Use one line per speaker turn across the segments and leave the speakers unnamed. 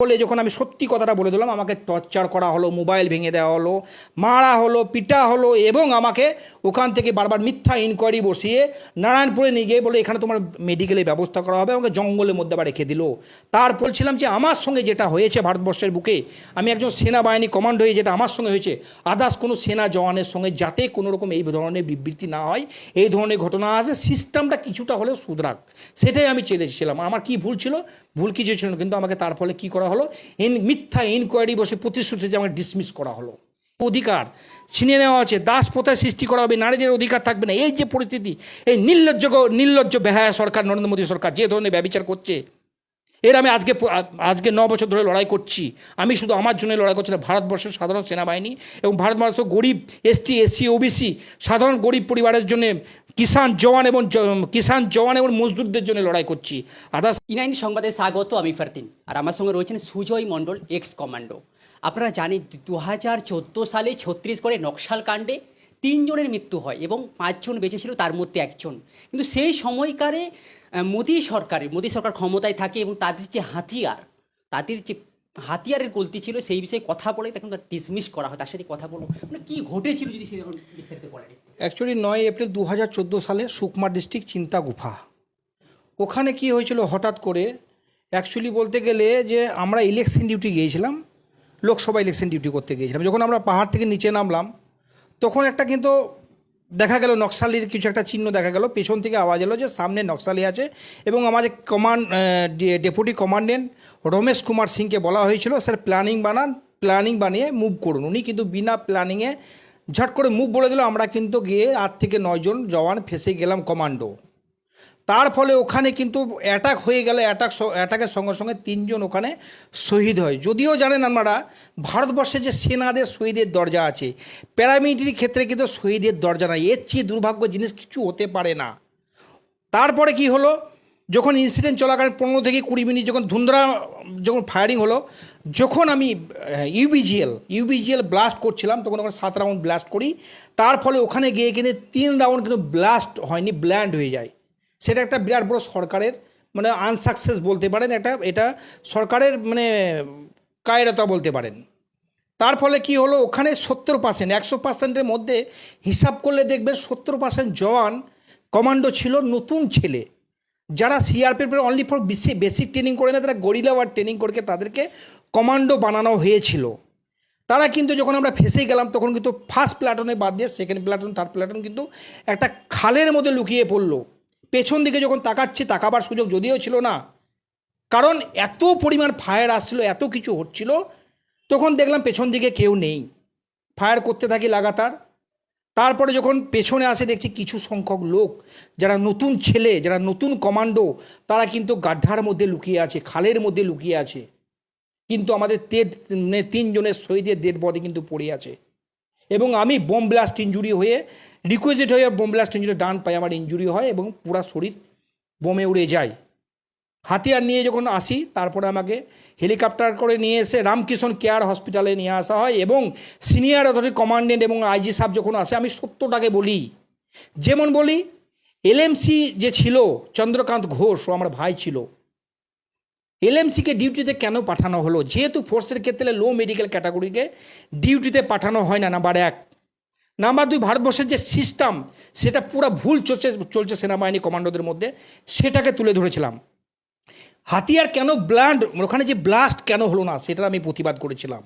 বলে যখন আমি সত্যি কথাটা বলে দিলাম, আমাকে টর্চার করা হলো, মোবাইল ভেঙে দেওয়া হলো, মারা হলো, পিটা হলো এবং আমাকে ওখান থেকে বারবার মিথ্যা ইনকোয়ারি বসিয়ে নারায়ণপুরে নিয়ে গিয়ে বলে, এখানে তোমার মেডিকেলে ব্যবস্থা করা হবে। আমাকে জঙ্গলের মধ্যে আবার রেখে দিল। তার বলছিলাম যে, আমার সঙ্গে যেটা হয়েছে ভারতবর্ষের বুকে, আমি একজন সেনাবাহিনী কমান্ড হয়ে যেটা আমার সঙ্গে হয়েছে আদার্স কোনো সেনা জওয়ানের সঙ্গে যাতে কোনো রকম এই ধরনের বিবৃতি না হয়, এই ধরনের ঘটনা আছে সিস্টেমটা কিছুটা হলেও সুদরাক সেটাই আমি চেয়েছিলাম আমার কি ভুল ছিল? ভুল কিছু ছিল কিন্তু আমাকে তার ফলে কী করা হলো, ইন মিথ্যা ইনকোয়ারি বসে প্রতিশ্রুতি যে আমাকে ডিসমিস করা হলো। অধিকার ছিনিয়ে নেওয়া আছে, দাস প্রথায় সৃষ্টি করা হবে, নারীদের অধিকার থাকবে না। এই যে পরিস্থিতি, এই নির্লজ্জ নির্লজ্জ বেহায়া সরকার, নরেন্দ্র মোদী সরকার যে ধরনের ব্যবচার করছে, এর আমি আজকে আজকে ন বছর ধরে লড়াই করছি। আমি শুধু আমার জন্য লড়াই করছি না, ভারতবর্ষের সাধারণ সেনাবাহিনী এবং ভারতবর্ষ গরিব, এসটি, এসসি, ওবিসি, সাধারণ গরিব পরিবারের জন্য কিষাণ জওয়ান এবং কিষাণ জওয়ান এবং মজদুরদের জন্য লড়াই করছি। আদার্স
ইনাইন সংবাদে স্বাগত, আমি ফারতিন আর আমার সঙ্গে রয়েছেন সুজয় মণ্ডল এক্স কমান্ডো আপনারা জানেন দু হাজার চোদ্দ সালে ছত্তিশগড়ে নকশাল কাণ্ডে তিনজনের মৃত্যু হয় এবং পাঁচজন বেঁচে ছিল তার মধ্যে একজন। কিন্তু সেই সময়কারে মোদী সরকারের মোদী সরকার ক্ষমতায় থাকে এবং তাদের যে হাতিয়ার, তাদের যে হাতিয়ারের গলতি ছিল, সেই বিষয়ে কথা বলে তখন ডিসমিস করা হয়। তার সাথে কথা বলব। মানে কি ঘটেছিল যদি সেরকম বিস্তারিত বলেন?
অ্যাকচুয়ালি নয় এপ্রিল দু হাজার চোদ্দ সালে সুকমা ডিস্ট্রিক্ট চিন্তা গুফা ওখানে কি হয়েছিল হঠাৎ করে? অ্যাকচুয়ালি বলতে গেলে যে আমরা ইলেকশন ডিউটি গিয়েছিলাম, লোকসভা ইলেকশন ডিউটি করতে গিয়েছিলাম। যখন আমরা পাহাড় থেকে নিচে নামলাম, তখন একটা কিন্তু দেখা গেল নকশালির কিছু একটা চিহ্ন দেখা গেল। পেছন থেকে আওয়াজ এলো যে সামনে নকশালি আছে এবং আমাদের command deputy commandant Ramesh Kumar সিংকে বলা হয়েছিল স্যার প্ল্যানিং বানান প্ল্যানিং বানিয়ে মুভ করুন। উনি কিন্তু বিনা প্ল্যানিংয়ে ঝট করে মুখ বলে দিল, আমরা কিন্তু গিয়ে আট থেকে নয়জন জওয়ান ফেসে গেলাম কমান্ডো। তার ফলে ওখানে কিন্তু অ্যাটাক হয়ে গেলে অ্যাটাক অ্যাটাকের সঙ্গে সঙ্গে তিনজন ওখানে শহীদ হয়। যদিও জানেন আমরা ভারতবর্ষে যে সেনাদের শহীদের দরজা আছে প্যারামিলিটারি ক্ষেত্রে কিন্তু শহীদের দরজা নাই। এর চেয়ে দুর্ভাগ্য জিনিস কিছু হতে পারে না। তারপরে কি হলো? যখন ইনসিডেন্ট চলাকালীন পনেরো থেকে কুড়ি মিনিট, যখন ধুন্দ্রা, যখন ফায়ারিং হলো যখন আমি ইউবিজিএল ইউবিজিএল ব্লাস্ট করছিলাম, তখন ওখানে সাত রাউন্ড ব্লাস্ট করি। তার ফলে ওখানে গিয়ে কিন্তু তিন রাউন্ড কিন্তু ব্লাস্ট হয়নি ব্ল্যান্ড হয়ে যায়। সেটা একটা বিরাট বড় সরকারের মানে আনসাকসেস বলতে পারেন, একটা, এটা সরকারের মানে কায়রতা বলতে পারেন। তার ফলে কি হলো, ওখানে সত্তর পার্সেন্ট একশো পার্সেন্টের মধ্যে হিসাব করলে দেখবেন সত্তর পার্সেন্ট জওয়ান কমান্ডো ছিল নতুন ছেলে। যারা সিআরপিএফের only for basic basic training করে না, তারা গরিলা ওয়ার ট্রেনিং করে তাদেরকে কমান্ডো বানানো হয়েছিল। তারা কিন্তু যখন আমরা ফেসে গেলাম, তখন কিন্তু ফার্স্ট প্ল্যাটনে বাদ দিয়ে সেকেন্ড প্ল্যাটন থার্ড প্ল্যাটন কিন্তু একটা খালের মধ্যে লুকিয়ে পড়ল। পেছন দিকে যখন তাকাচ্ছি, তাকাবার সুযোগ যদিও ছিল না। কারণ এত পরিমাণ ফায়ার আসছিল, এত কিছু হচ্ছিল, তখন দেখলাম পেছন দিকে কেউ নেই। ফায়ার করতে থাকি লাগাতার। তারপরে যখন পেছনে আসে দেখছি কিছু সংখ্যক লোক, যারা নতুন ছেলে, যারা নতুন কমান্ডো, তারা কিন্তু গাড্ডার মধ্যে লুকিয়ে আছে, খালের মধ্যে লুকিয়ে আছে। কিন্তু আমাদের তে মানে তিনজনের শহীদের ডেড বডি কিন্তু পড়ে আছে। এবং আমি বোম ব্লাস্ট ইঞ্জুরি হয়ে রিকুইজিট হয়ে বোম ব্লাস্ট ইঞ্জুরি ডান পায়ে আমার ইঞ্জুরি হয় এবং পুরা শরীর বোমে উড়ে যায়। হাতিয়ার নিয়ে যখন আসি, তারপরে আমাকে হেলিকপ্টার করে নিয়ে এসে রামকৃষ্ণ কেয়ার হসপিটালে নিয়ে আসা হয় এবং সিনিয়র অথরিটি কমান্ডেন্ট এবং আইজি সাহেব যখন আসে, আমি সত্যটাকে বলি। যেমন বলি এলএমসি যে ছিল, চন্দ্রকান্ত ঘোষ, ও আমার ভাই ছিল এলএমসিকে ডিউটিতে কেন পাঠানো হলো? যেহেতু ফোর্সের ক্ষেত্রে লো মেডিকেল ক্যাটাগরিকে ডিউটিতে পাঠানো হয় না নাম্বার এক। নাম্বার দুই, ভারতবর্ষের যে সিস্টেম সেটা পুরো ভুল চলছে চলছে সেনাবাহিনী কমান্ডোদের মধ্যে, সেটাকে তুলে ধরেছিলাম। হাতিয়ার কেন ব্লান্ড ওখানে যে ব্লাস্ট কেন হলো না সেটা আমি প্রতিবাদ করেছিলাম।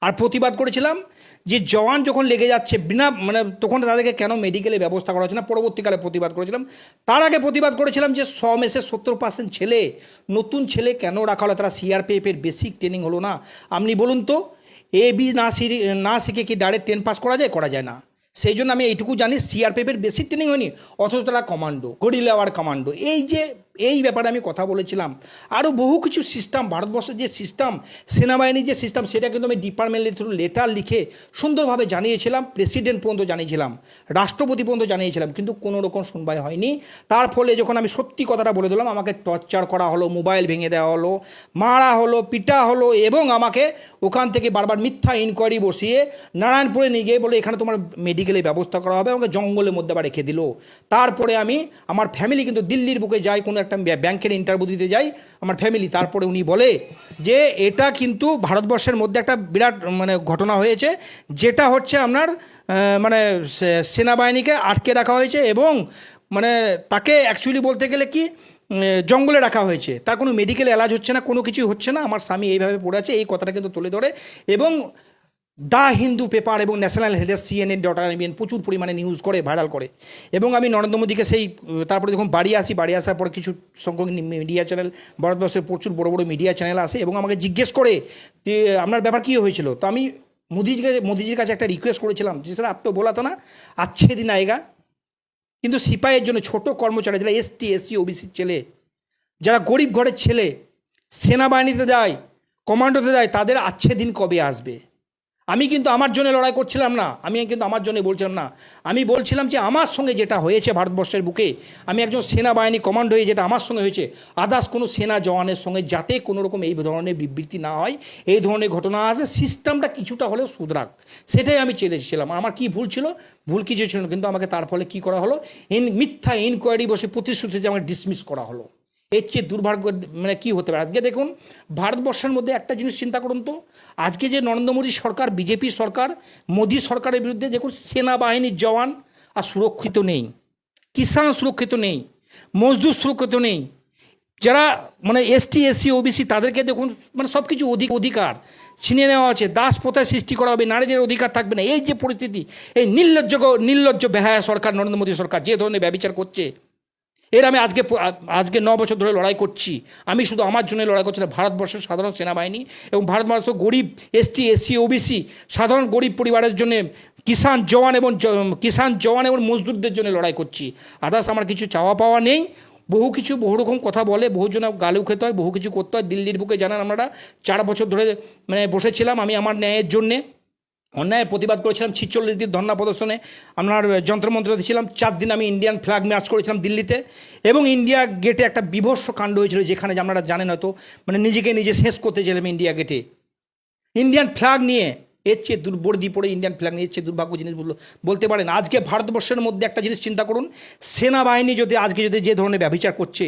আর প্রতিবাদ করেছিলাম যে জওয়ান যখন লেগে যাচ্ছে বিনা মানে তখন তাদেরকে কেন মেডিকেলে ব্যবস্থা করা হচ্ছে না? পরবর্তীকালে প্রতিবাদ করেছিলাম। তার আগে প্রতিবাদ করেছিলাম যে ছ মেসে সত্তর পার্সেন্ট ছেলে, নতুন ছেলে কেন রাখা হলো? তারা সিআরপিএফের বেসিক ট্রেনিং হলো না। আপনি বলুন তো এ বি না সি- না শিখে কি ডাইরেক্ট টেন পাস করা যায়? করা যায় না। সেই জন্য আমি এইটুকু জানি সিআরপিএফের বেসিক ট্রেনিং হয়নি, অথচ তারা কমান্ডো গরিলা আর কমান্ডো এই যে এই ব্যাপারে আমি কথা বলেছিলাম। আরও বহু কিছু সিস্টেম ভারতবর্ষের যে সিস্টেম সেনাবাহিনীর যে সিস্টেম সেটা কিন্তু আমি ডিপার্টমেন্টের থ্রু লেটার লিখে সুন্দরভাবে জানিয়েছিলাম প্রেসিডেন্ট পর্যন্ত জানিয়েছিলাম, রাষ্ট্রপতি পর্যন্ত জানিয়েছিলাম, কিন্তু কোনো রকম শুনবাই হয়নি। তার ফলে যখন আমি সত্যি কথাটা বলে দিলাম, আমাকে টর্চার করা হলো মোবাইল ভেঙে দেওয়া হলো, মারা হলো, পিটা হলো, এবং আমাকে ওখান থেকে বারবার মিথ্যা ইনকোয়ারি বসিয়ে নারায়ণপুরে নিয়ে গিয়ে বলে, এখানে তোমার মেডিকেলের ব্যবস্থা করা হবে, আমাকে জঙ্গলের মধ্যে আবার রেখে দিল। তারপরে আমি, আমার ফ্যামিলি কিন্তু দিল্লির বুকে যাই কোনো একটা ব্যাংকের ইন্টারভিউ দিতে যাই, আমার ফ্যামিলি। তারপরে উনি বলে যে, এটা কিন্তু ভারতবর্ষের মধ্যে একটা বিরাট মানে ঘটনা হয়েছে, যেটা হচ্ছে আপনার মানে সেনাবাহিনীকে আটকে রাখা হয়েছে এবং মানে তাকে অ্যাকচুয়ালি বলতে গেলে কি জঙ্গলে রাখা হয়েছে। তার কোনো মেডিকেল এলাজ হচ্ছে না, কোনো কিছু হচ্ছে না। আমার স্বামী এইভাবে পড়ে আছে, এই কথাটা কিন্তু তুলে ধরে এবং দ্য হিন্দু পেপার এবং ন্যাশনাল হেডের সিএনএন ডট আরবিএন প্রচুর পরিমাণে নিউজ করে ভাইরাল করে। এবং আমি নরেন্দ্র মোদীকে সেই, তারপরে যখন বাড়ি আসি, বাড়ি আসার পর কিছু সংখ্যক মিডিয়া চ্যানেল ভারতবর্ষের প্রচুর বড় বড় মিডিয়া চ্যানেল আসে এবং আমাকে জিজ্ঞেস করে যে, আপনার ব্যাপার কী হয়েছিল? তো আমি মোদিজিকে, মোদিজির কাছে একটা রিকোয়েস্ট করেছিলাম যে, স্যার আপ তো না আচ্ছে দিন আয়েগা কিন্তু সিপাহের জন্য ছোট কর্মচারী যারা এসটি এসসি ওবিসির ছেলে, যারা গরিব ঘরের ছেলে, সেনাবাহিনীতে যায়, কমান্ডোতে যায়, তাদের আচ্ছে দিন কবে আসবে? আমি কিন্তু আমার জন্য লড়াই করছিলাম না। আমি কিন্তু আমার জন্য বলছিলাম না। আমি বলছিলাম যে আমার সঙ্গে যেটা হয়েছে ভারতবর্ষের বুকে, আমি একজন সেনাবাহিনী কমান্ড হয়ে যেটা আমার সঙ্গে হয়েছে আদার্স কোনো সেনা জওয়ানের সঙ্গে যাতে কোনো রকম এই ধরনের বিবৃতি না হয়, এই ধরনের ঘটনা আসে সিস্টেমটা কিছুটা হলেও সুদরাক সেটাই আমি চেয়েছিলাম। আমার কি ভুল ছিল? ভুল কিছু ছিল কিন্তু আমাকে তার ফলে কি করা হলো? ইন মিথ্যা ইনকোয়ারি বসে প্রতিশ্রুতি যে আমাকে ডিসমিস করা হলো। এর চেয়ে দুর্ভাগ্য মানে কি হতে পারে? আজকে দেখুন, ভারতবর্ষের মধ্যে একটা জিনিস চিন্তা করুন তো। আজকে যে নরেন্দ্র মোদী সরকার, বিজেপি সরকার, মোদী সরকারের বিরুদ্ধে দেখুন, সেনাবাহিনীর জওয়ান আর সুরক্ষিত নেই। কিষাণ সুরক্ষিত নেই, মজদুর সুরক্ষিত নেই। যারা মানে এসটি, এসসি, ওবিসি, তাদেরকে দেখুন মানে সব কিছু অধিক অধিকার ছিনিয়ে নেওয়া আছে দাস প্রথায় সৃষ্টি করা হবে, নারীদের অধিকার থাকবে না। এই যে পরিস্থিতি, এই নির্লজ্জ নির্লজ্জ বেহায়া সরকার, নরেন্দ্র মোদী সরকার যে ধরনের ব্যবচার করছে এর আমি আজকে আজকে ন বছর ধরে লড়াই করছি। আমি শুধু আমার জন্য লড়াই করছি না, ভারতবর্ষের সাধারণ সেনাবাহিনী এবং ভারতবর্ষ গরিব, এসটি, এসসি, ওবিসি, সাধারণ গরিব পরিবারের জন্য কিষাণ জওয়ান এবং কিষাণ জওয়ান এবং মজদুরদের জন্য লড়াই করছি। আদার্স আমার কিছু চাওয়া পাওয়া নেই। বহু কিছু, বহু রকম কথা বলে বহুজন গালেও খেতে হয়, বহু কিছু করতে হয়। দিল্লির বুকে জানান আমরা চার বছর ধরে মানে বসেছিলাম আমি আমার ন্যায়ের জন্যে। অন্যায়ের প্রতিবাদ করেছিলাম, ছিচল্লিশ দিন ধর্না প্রদর্শনে। আপনার যন্ত্রমন্ত্র ছিলাম চার দিন আমি ইন্ডিয়ান ফ্ল্যাগ ম্যাচ করেছিলাম দিল্লিতে। এবং ইন্ডিয়া গেটে একটা বিভৎস কাণ্ড হয়েছিল, যেখানে আপনারা জানেন হয়তো মানে নিজেকে নিজে শেষ করতে চাইলাম ইন্ডিয়া গেটে। ইন্ডিয়ান ফ্ল্যাগ নিয়ে এর চেয়ে দুর্বর্দি পড়ে ইন্ডিয়ান ফ্ল্যাগ এর চেয়ে দুর্ভাগ্য জিনিস বলতে পারেন, আজকে ভারতবর্ষের মধ্যে একটা জিনিস চিন্তা করুন। সেনাবাহিনী যদি আজকে যদি যে ধরনের ব্যবচার করছে,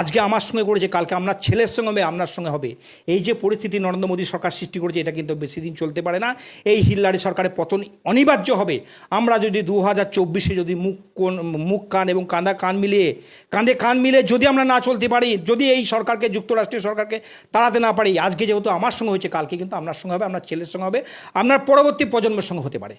আজকে আমার সঙ্গে করেছে, কালকে আপনার ছেলের সঙ্গে হবে, আপনার সঙ্গে হবে। এই যে পরিস্থিতি নরেন্দ্র মোদী সরকার সৃষ্টি করেছে, এটা কিন্তু বেশি দিন চলতে পারে না। এই হিল্লারি সরকারের পতন অনিবার্য হবে। আমরা যদি দু হাজার চব্বিশে যদি মুখ কোন, মুখ, কান এবং কাঁদা কান মিলিয়ে, কাঁধে কান মিলিয়ে যদি আমরা না চলতে পারি, যদি এই সরকারকে, যুক্তরাষ্ট্রীয় সরকারকে তাড়াতে না পারি, আজকে যেহেতু আমার সঙ্গে হয়েছে, কালকে কিন্তু আপনার সঙ্গে হবে, আপনার ছেলের সঙ্গে হবে। আপনার পরবর্তী প্রজন্মের সঙ্গে হতে পারে।